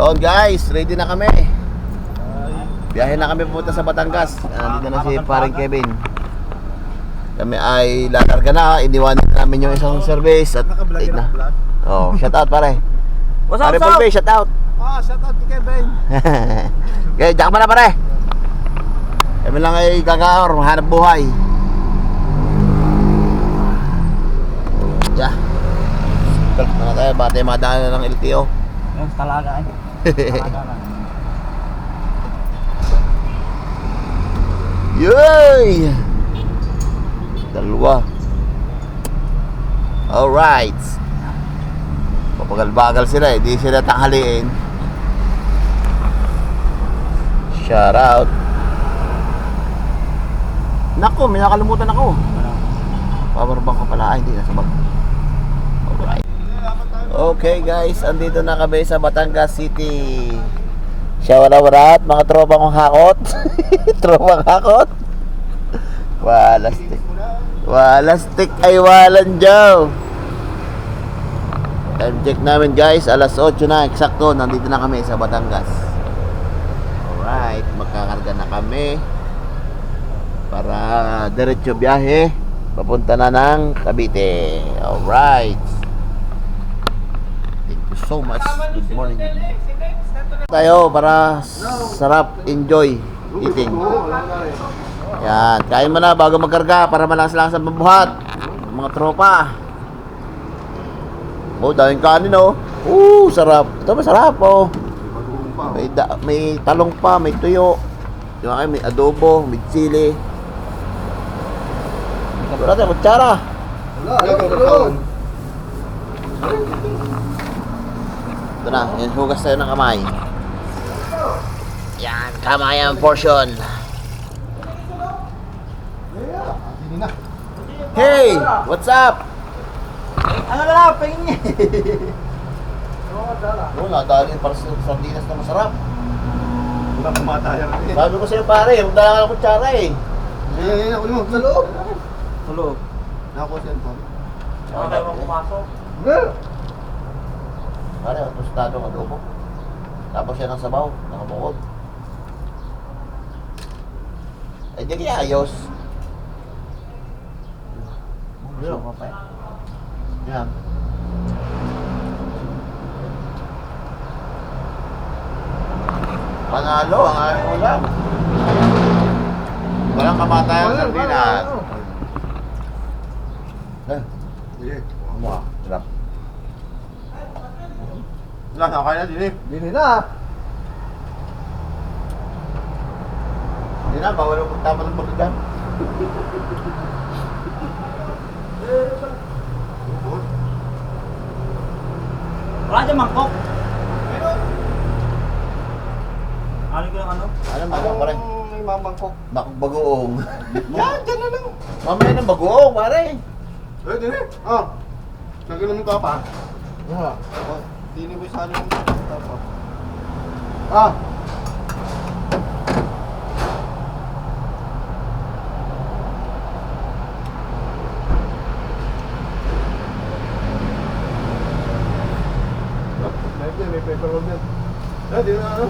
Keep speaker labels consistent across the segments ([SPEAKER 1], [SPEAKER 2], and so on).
[SPEAKER 1] Yun guys, ready na kami. Biyahe na kami pupunta sa Batangas. Nandito na si paring Kevin. Kami ay lalarga na. Iniwanan namin yung isang service at late na. Oh, shout out pare.
[SPEAKER 2] What's
[SPEAKER 1] Pare
[SPEAKER 2] up, Pare
[SPEAKER 1] Pulpe, shout out.
[SPEAKER 3] Ah, shout out kay Kevin.
[SPEAKER 1] Okay, ka pala pare. Kami lang ay gagaor, hanap buhay. Yeah. Na tayo, bate madaan na ng LTO.
[SPEAKER 2] Yung talaga eh.
[SPEAKER 1] Yay! Dalawa. Alright. Papagal-bagal sila eh. Di sila tanghaliin. Shout out. Nako, may nakalimutan ako. Power bank ko pala. Ay, hindi. Nasa bag. Okay guys, andito na kami sa Batangas City. Shawara-warat, mga tropa kong hakot. Tropang hakot. Wala stick. Wala stick ay walang jaw. Time check namin guys, alas 8 na eksakto. Nandito na kami sa Batangas. Alright, magkakarga na kami. Para diretso biyahe. Papunta na ng Cavite. Alright. So much. Good morning tayo para sarap enjoy eating. Yan, kain mo na bago magkarga para malakas lang sa mabuhat. Mga tropa. Oh, daming kanin oh. Uh, sarap. Ito masarap oh. May, da- may talong pa, may tuyo. Yung akin, may adobo, may chili. Wala tayo, kutsara. Ito na, yan, hugas tayo ng kamay. Yan, kamayan portion. Hey, what's up?
[SPEAKER 2] Ano na lang, pahingin.
[SPEAKER 1] Oo, nadali para sa sardinas na masarap.
[SPEAKER 3] Wala kumataya rin.
[SPEAKER 1] Sabi ko sa'yo pare, huwag dala ka ng kutsara eh.
[SPEAKER 3] Ayan, ayan, ako mo. Sa loob.
[SPEAKER 2] Tulog.
[SPEAKER 3] Nako siya po.
[SPEAKER 2] Ako tayo pumasok.
[SPEAKER 1] Pare, ang tostado ng adobo. Tapos siya ng sabaw, nakabukod. Ay, di kaya ayos.
[SPEAKER 2] Gusto ko pa eh.
[SPEAKER 1] Yan. Panalo ang aming ulam. Walang kamatayan sa sardinas. Eh,
[SPEAKER 3] Sige.
[SPEAKER 1] ano ah, sarap.
[SPEAKER 3] Wala, nakakaya na eh.
[SPEAKER 2] Bini na.
[SPEAKER 1] Hindi na, bawal ang magtama ng pagkagan.
[SPEAKER 2] Wala dyan mangkok. Ano ko yung ano?
[SPEAKER 1] Ano mo, pare?
[SPEAKER 3] may mamangkok?
[SPEAKER 1] Bakong bagoong.
[SPEAKER 3] Yan, dyan na lang.
[SPEAKER 1] Mamaya ng bagoong, pare.
[SPEAKER 3] Eh, eh. Ah. Nagano'n ka pa? Ah. Dini mo sa alim pa. Ah. May may paper holder. Ah, di na ano.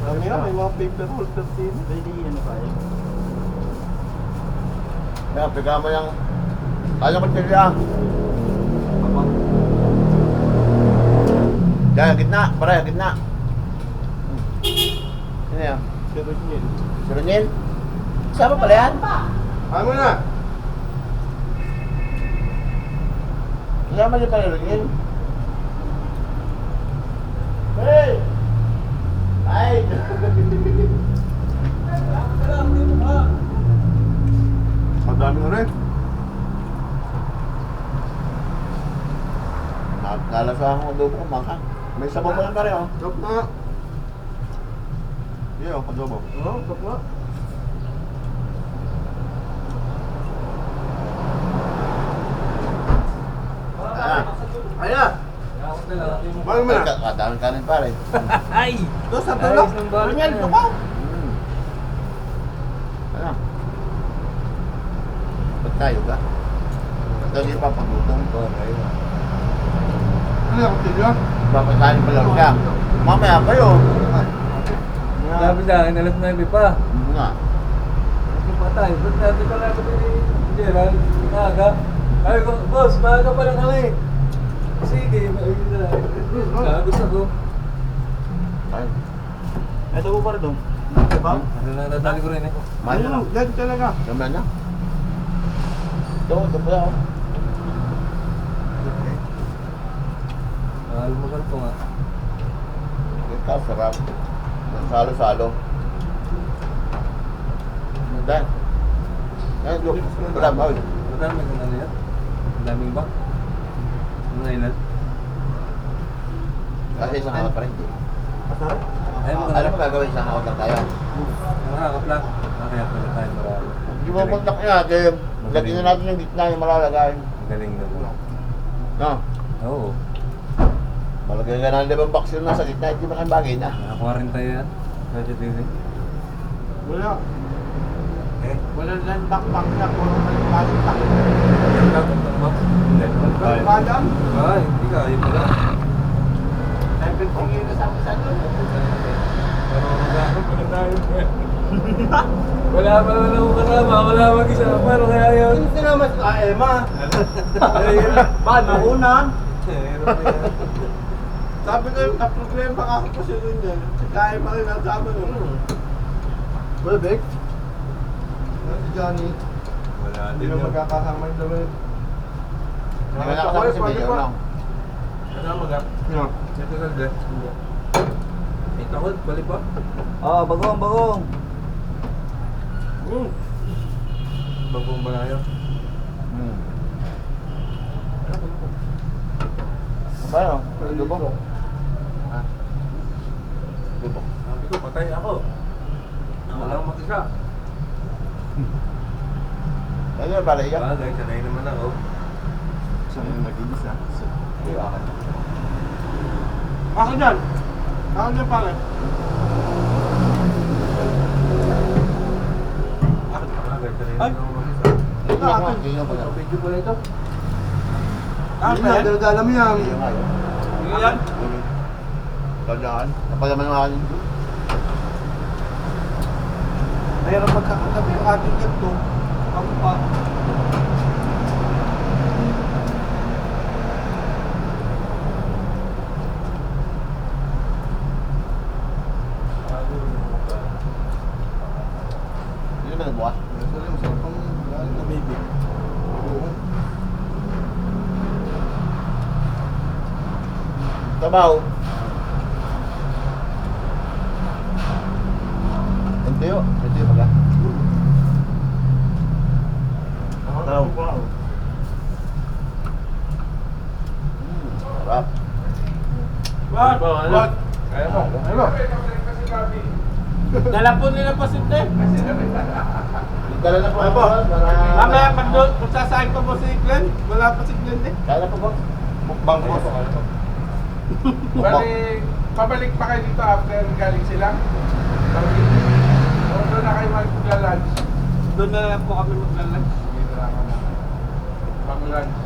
[SPEAKER 3] Dami na, may mga paper holder din.
[SPEAKER 2] Pwede ano pa eh.
[SPEAKER 1] Kaya, piga mo yung... Kaya ko tilya. Kaya, gitna. Pare, gitna. Ano yan?
[SPEAKER 3] Pero yun.
[SPEAKER 1] Si Ronel? Sama pala yan?
[SPEAKER 3] Ano na?
[SPEAKER 1] Kasama niyo pala Ronel? Hey! Ay!
[SPEAKER 3] Ang dami na rin.
[SPEAKER 1] Nalasahan ko adobo ko, maka. May sabaw pa lang pare, oh.
[SPEAKER 3] Stop na. Yeah, oh, adobo. Oo, stop na.
[SPEAKER 1] Ah,
[SPEAKER 3] Ayan. Bakit mo na?
[SPEAKER 1] ka- kadaming kanin pare.
[SPEAKER 2] Ay!
[SPEAKER 3] Dos, sa tulak.
[SPEAKER 1] Ronel, ito pa. Hmm. Ano? Ba't tayo ka? Ba't tayo pa pagutong ko?
[SPEAKER 3] Ano yung kutilyo?
[SPEAKER 1] Papasahin pa lang siya. Mamaya kayo.
[SPEAKER 4] Sabi sa akin, alas 9 pa.
[SPEAKER 1] Hindi nga.
[SPEAKER 4] Ano pa tayo? Ba't natin pala ako ni Gerald? Maaga. Sabi ko, boss, maaga pa lang kami. Sige, ayun na. Sabi ko.
[SPEAKER 1] Ay,
[SPEAKER 2] Ito po pa rin doon.
[SPEAKER 3] Diba?
[SPEAKER 4] Ano na, natali ko rin eh.
[SPEAKER 1] mahal na lang.
[SPEAKER 3] Yan talaga.
[SPEAKER 1] Dami na. Ito, ito pala oh.
[SPEAKER 4] Mahal mo ko nga.
[SPEAKER 1] Ito, sarap. Ang salo-salo. Dan. Dan, look. Wala, bawal.
[SPEAKER 4] Madami ka na yan. Ang daming ba? Ano na ilan?
[SPEAKER 1] Kasi isang hakot pa rin.
[SPEAKER 4] Mo
[SPEAKER 1] Alam mo gagawin isang hakot lang tayo.
[SPEAKER 4] Ang nakakapla. Nakaya pala tayo marami.
[SPEAKER 1] Hindi mo kontak niya, kaya lagyan na natin yung gitna yung malalagay.
[SPEAKER 4] Ang galing na mo.
[SPEAKER 1] No?
[SPEAKER 4] Oo.
[SPEAKER 1] Malagay ka ng limang box yun nasa gitna, hindi kang bagay na.
[SPEAKER 4] Nakakuha rin tayo yan. Medyo din
[SPEAKER 3] Wala.
[SPEAKER 4] Eh,
[SPEAKER 3] Wala lang backpack na. Puro maling tak.
[SPEAKER 4] yung lang ang box. Hindi.
[SPEAKER 3] Wala ba dyan?
[SPEAKER 4] Ay, hindi ka. Ayun pala.
[SPEAKER 3] Ay, pintingin na sa akin sa doon.
[SPEAKER 4] Pero magkakaroon pa na tayo. Wala pa naman ako kasama. Wala mag-isa. Paano kaya yun?
[SPEAKER 3] Sino sinama si Ah, Emma?
[SPEAKER 2] Paano unan?
[SPEAKER 4] Na.
[SPEAKER 3] Sabi ko yung problema ka ako kasi doon yan. Kaya pa rin ang sabi nun. Wala, Beck? Si Johnny.
[SPEAKER 4] Wala
[SPEAKER 3] Hindi
[SPEAKER 4] din
[SPEAKER 3] na
[SPEAKER 4] yun.
[SPEAKER 3] magkakasama yung dalawa.
[SPEAKER 1] Hindi mo nakasama si Mayor lang.
[SPEAKER 4] Kasama ka?
[SPEAKER 3] No.
[SPEAKER 4] Ito na din. May takot. Balik pa?
[SPEAKER 2] Oh, bagong, bagong.
[SPEAKER 3] Hmm.
[SPEAKER 4] Bagong balayo.
[SPEAKER 1] Hmm. Paano? Lubok? Ha? Lubok.
[SPEAKER 4] Sabi ko, patay ako. Wala akong mag-isa.
[SPEAKER 1] Ano yung pala iyak?
[SPEAKER 4] Bagay, sanay naman ako.
[SPEAKER 3] Saan yung nag-iisa?
[SPEAKER 1] Iwakan.
[SPEAKER 3] Ako dyan. Ako dyan pare.
[SPEAKER 4] Bagay, sanay
[SPEAKER 3] Ay.
[SPEAKER 4] naman ako.
[SPEAKER 1] Hindi ako, hindi ako pala.
[SPEAKER 4] Video pala ito.
[SPEAKER 3] Ah, pare. Dala mo yan.
[SPEAKER 1] Hindi yun.
[SPEAKER 3] Yan.
[SPEAKER 1] Tandaan. Napalaman ng akin.
[SPEAKER 3] Mayroon magkakatabi yung ating ganito. Ako pa.
[SPEAKER 1] Hindi naman nagbukas.
[SPEAKER 3] baby.
[SPEAKER 1] Trabaho. Hindi yun. Hindi yun pala.
[SPEAKER 3] Wow.
[SPEAKER 1] Sarap.
[SPEAKER 3] What? What?
[SPEAKER 4] Kaya mo.
[SPEAKER 3] Ano? Dala po nila pa simple.
[SPEAKER 1] Dala na po
[SPEAKER 3] Ano
[SPEAKER 1] ako.
[SPEAKER 3] po?
[SPEAKER 1] para-
[SPEAKER 3] Mamaya pag doon, kung sasahin ko po si Glenn, wala pa si Glenn eh.
[SPEAKER 1] Na po ba? Mukbang po.
[SPEAKER 5] Bali, pabalik pa kayo dito after galing sila? O doon na kayo mag-lunch?
[SPEAKER 3] Doon na lang po kami maglalunch.
[SPEAKER 5] Na. Mag-lunch.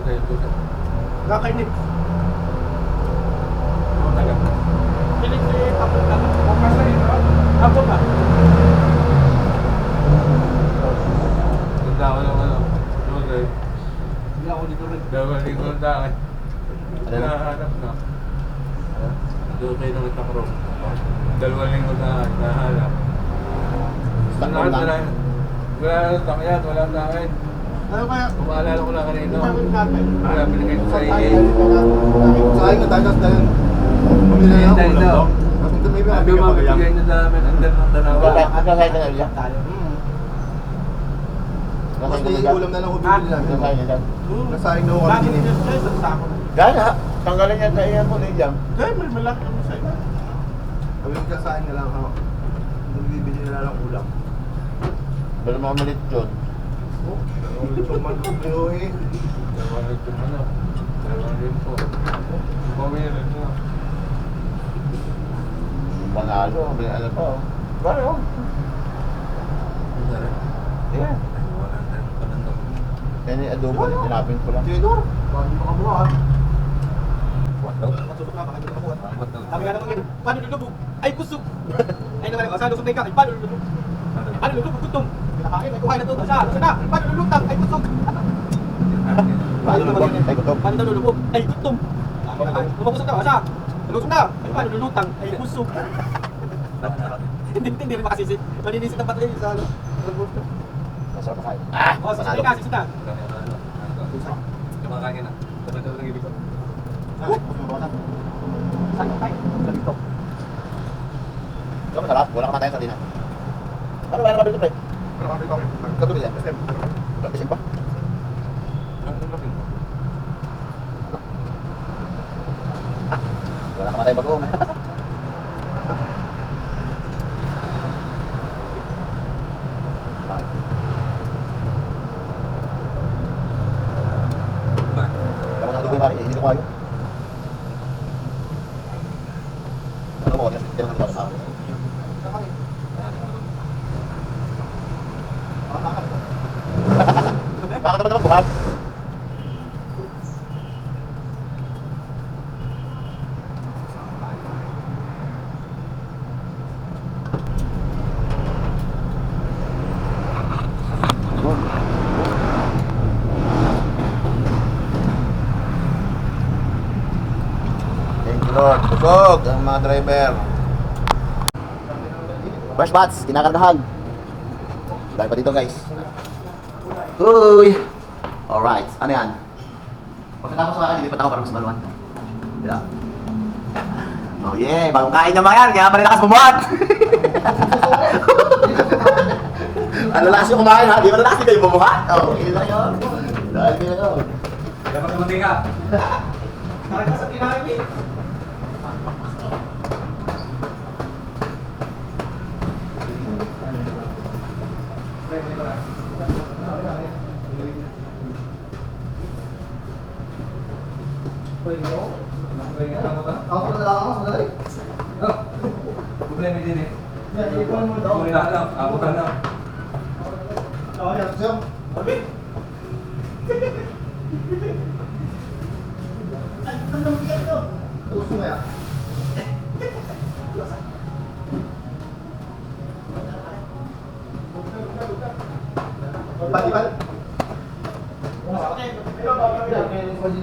[SPEAKER 4] Okay, ito siya.
[SPEAKER 3] Nakinig. Kinig si Kapag Kapag.
[SPEAKER 5] Bukas na ito.
[SPEAKER 3] Ako ba?
[SPEAKER 4] Ganda ko lang ano. Okay.
[SPEAKER 3] Hindi ako dito rin.
[SPEAKER 4] Linggo na tayo.
[SPEAKER 1] Ano na?
[SPEAKER 4] Nahanap na. Doon kayo nang itakro. Dalawang linggo na nahanap. Wala
[SPEAKER 1] lang.
[SPEAKER 4] na Wala na wala na akin.
[SPEAKER 3] Ano kaya?
[SPEAKER 4] Kung maalala ko lang.
[SPEAKER 3] Ano natin?
[SPEAKER 4] Wala, binigay ko sa iyo.
[SPEAKER 3] Tayo dahil pamilya na
[SPEAKER 4] Hintay
[SPEAKER 3] ulam
[SPEAKER 4] daw.
[SPEAKER 3] daw. Tapos may mga
[SPEAKER 4] Sabi mo, bibigay niyo sa amin ang dalawa ng dalawa.
[SPEAKER 1] Magkakain ka na.
[SPEAKER 3] Hmm. Tapos
[SPEAKER 1] Magkakain ka
[SPEAKER 3] may
[SPEAKER 1] na
[SPEAKER 3] ulam na lang ko bibili namin.
[SPEAKER 1] Magkakain na lang.
[SPEAKER 3] Nasayang na ako kami
[SPEAKER 2] yung sako?
[SPEAKER 1] Gana. Tanggalin yan sa iyan mo, Lidyang.
[SPEAKER 3] Dahil may malaki kami sa iba. Sabi ko kasahin na lang ako. Bibili na lang ulam.
[SPEAKER 1] Bala mga malit yun.
[SPEAKER 3] Oh, tuman ko pero eh.
[SPEAKER 4] Dalawang linggo mo na. Dalawang linggo. Bawi na rin mo.
[SPEAKER 1] Panalo. May ano pa oh. Paano?
[SPEAKER 4] Ang sarap.
[SPEAKER 1] Yeah.
[SPEAKER 4] Na.
[SPEAKER 1] Yan yung adobo. Tinapin ko lang.
[SPEAKER 3] Tinor, bago makabuhat.
[SPEAKER 5] Sabi nga naman ganun, paano lulubog? Ay, kusog! Ay, naman ako, saan lusog na ikaw? Ay, paano lulubog? Ay, paano lulubog? Gutom! Pinakain, ay kuhain na to. Asa? Asa na? Ay, paano lulutang? Ay, kusog! Paano ganyan?
[SPEAKER 1] Ay, gutom.
[SPEAKER 5] Paano lulubog? Ay, gutom! Lumabusog daw, asa? Lulusog na! Paano lulutang? Ay, kusog! Hindi, hindi rin makasisit. Malinisit ang battery sa ano.
[SPEAKER 1] Masarap kain.
[SPEAKER 5] Oh, sisita ka, sisita.
[SPEAKER 4] Kumakain na. Dapat dapat ng ibig ko.
[SPEAKER 5] Saan ka tayo? Sa dito.
[SPEAKER 1] Ito masarap. Wala ka matayin sa dinan. Ano ba yung kapit pre? Kapit yan. Kapisin pa? Wala ka matayin bagong. Kamu nak tunggu mari, ini ko kayo. Ano mo, kasi tinanong ko sa Bakit naman naman buhat? Thank you Lord. Busog ang mga driver. Fresh bats, kinakargahan. Dahil pa dito guys. Uy! Alright, ano yan? Pagkatapos sa akin, dilipat ako para mas maluwan. Yeah. Oh yeah, bagong kain naman yan, kaya malalakas bumuhat! ano lakas yung kumain ha? Di ba lalakas di kayo bumuhat? Oh, yun lang yun. Dahil lang yun.
[SPEAKER 4] Dapat kamunti ka.
[SPEAKER 5] Nakita sa kinain eh.
[SPEAKER 1] Ako na lang ako, madali.
[SPEAKER 4] Problema din eh.
[SPEAKER 5] Yan, ipon mo daw.
[SPEAKER 4] Kung lang, abutan na.
[SPEAKER 5] Oh, yan, siyam. Sabi.
[SPEAKER 1] Gusto mo yan? Pati ba?
[SPEAKER 5] Odi,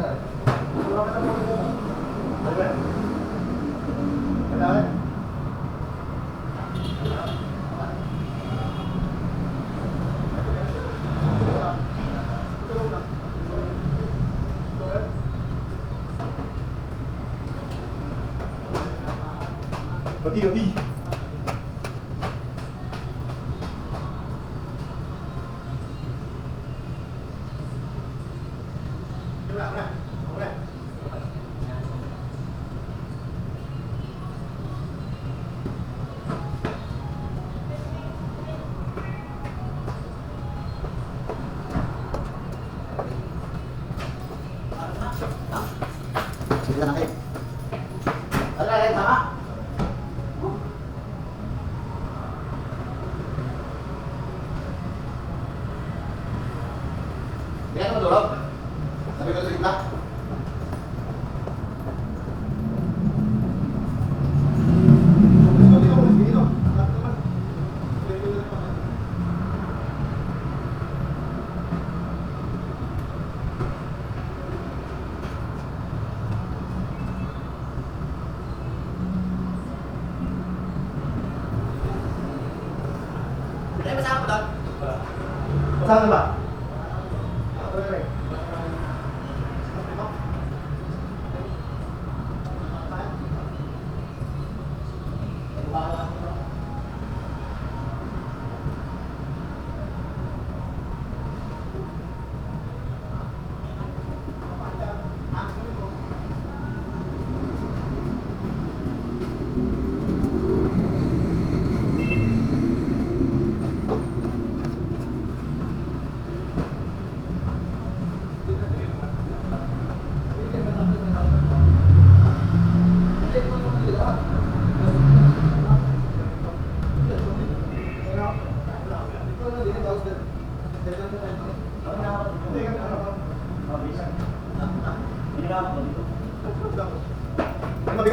[SPEAKER 5] 頑張
[SPEAKER 1] っ
[SPEAKER 3] て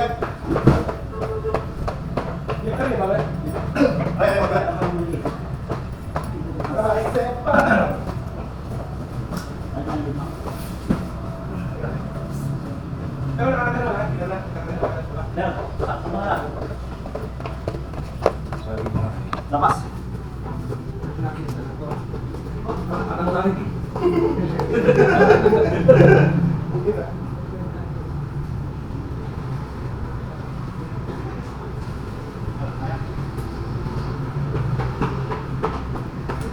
[SPEAKER 3] い。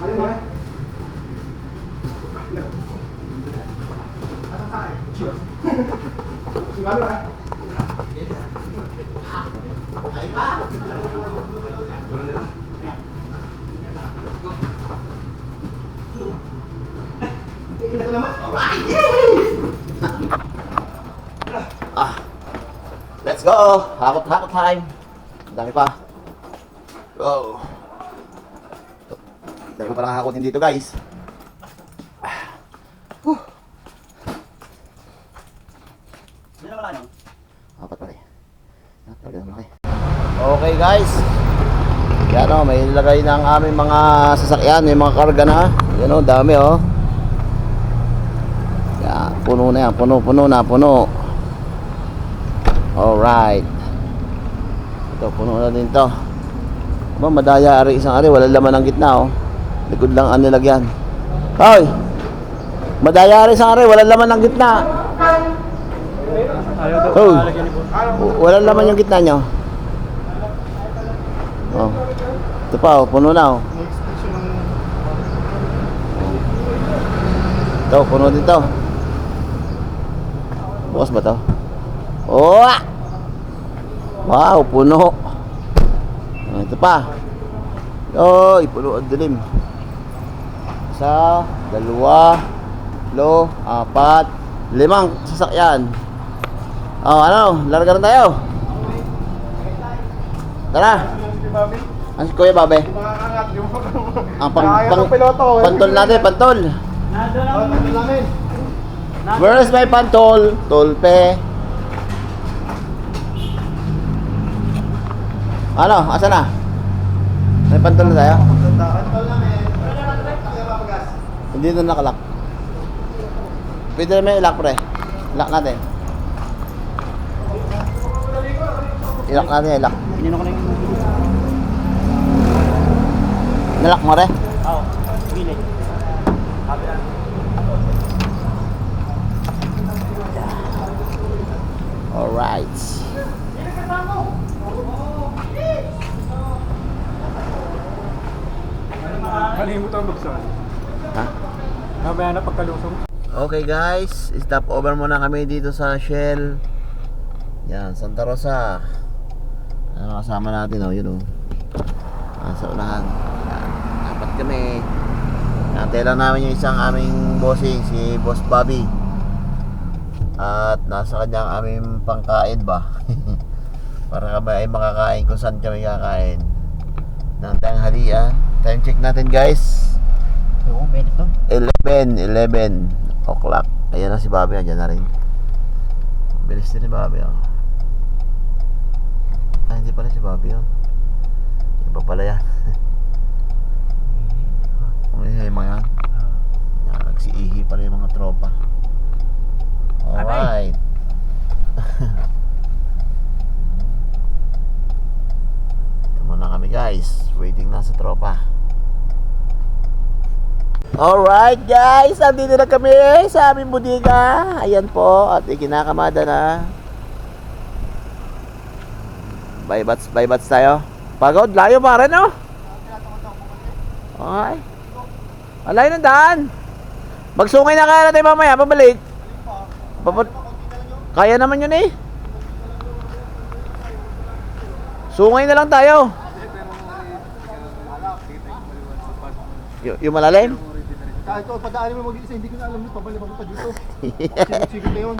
[SPEAKER 3] Ano mo eh? Siguro eh.
[SPEAKER 1] Ah. Let's go! Hakot-hakot time. Ang dami pa. Go. Dami pa lang hakotin dito guys. Huh. Apat pa rin. Ah, talagang malaki. Okay guys. Yan o, may ilagay ng aming mga sasakyan, may mga karga na. Yan o, dami o. Yan, puno na yan, puno, puno na, puno. Alright. Ito, puno na din to. Ba, madaya ari isang ari, wala laman ang gitna oh. Likod lang ang nilagyan. Hoy! Madaya ari isang ari, wala laman ang gitna. Oh. Wala laman yung gitna nyo. Oh. Ito pa oh, puno na oh. Ito, puno din to. Bukas ba to? Oh! Wow, puno. Ah, Ito pa. Oy, puno ang dilim. Isa, dalawa, lo, apat, limang sasakyan. Oh, ano? Larga na tayo. Tara. Ano si Kuya Babe? Ang pang, pang,
[SPEAKER 3] eh.
[SPEAKER 1] pantol natin, pantol.
[SPEAKER 3] namin.
[SPEAKER 1] Where's my pantol? Tolpe. Ano? Asa na? May pantol na tayo? Hindi na nakalak. Pwede naman ilak pre. Ilak natin. Ilak natin, ilak.
[SPEAKER 2] Nino ko na yung...
[SPEAKER 1] Mo re?
[SPEAKER 2] Oo, bili.
[SPEAKER 1] Alright.
[SPEAKER 3] Kalimutan buksan.
[SPEAKER 1] Ha?
[SPEAKER 3] Mamaya na pagkalusong.
[SPEAKER 1] Okay guys, stop over muna kami dito sa Shell. Yan, Santa Rosa. Ano kasama natin oh, yun oh. Ah, sa unahan. Yan, apat kami. Nantay lang namin yung isang aming bossing, si Boss Bobby. At nasa kanya ang aming pangkain ba? Para kami ay makakain kung saan kami kakain. Ng tanghalian. Time check natin guys.
[SPEAKER 2] Oo, pwede to.
[SPEAKER 1] 11, 11 o'clock. Ayan na si Bobby, andyan na rin. Bilis din ni Bobby, oh. Ah, hindi pala si Bobby, oh. Iba pala yan. Umihay mga yan. Yan, nagsiihi pala yung mga tropa. Alright. Ito muna kami guys. Waiting na sa tropa. Alright guys, andito na kami sa aming budiga. Ayan po, at ikinakamada na. Bye bats, bye bats tayo. Pagod, layo pa rin oh. Okay. Alayo ng daan. Magsungay na kaya natin mamaya, pabalik. Papad kaya naman yun eh. Sungay na lang tayo. Y- yung malalim?
[SPEAKER 3] Kahit ko, padaanin mo mag-isa, hindi ko na alam yung pabalibang pa dito. Sige, sige na yun.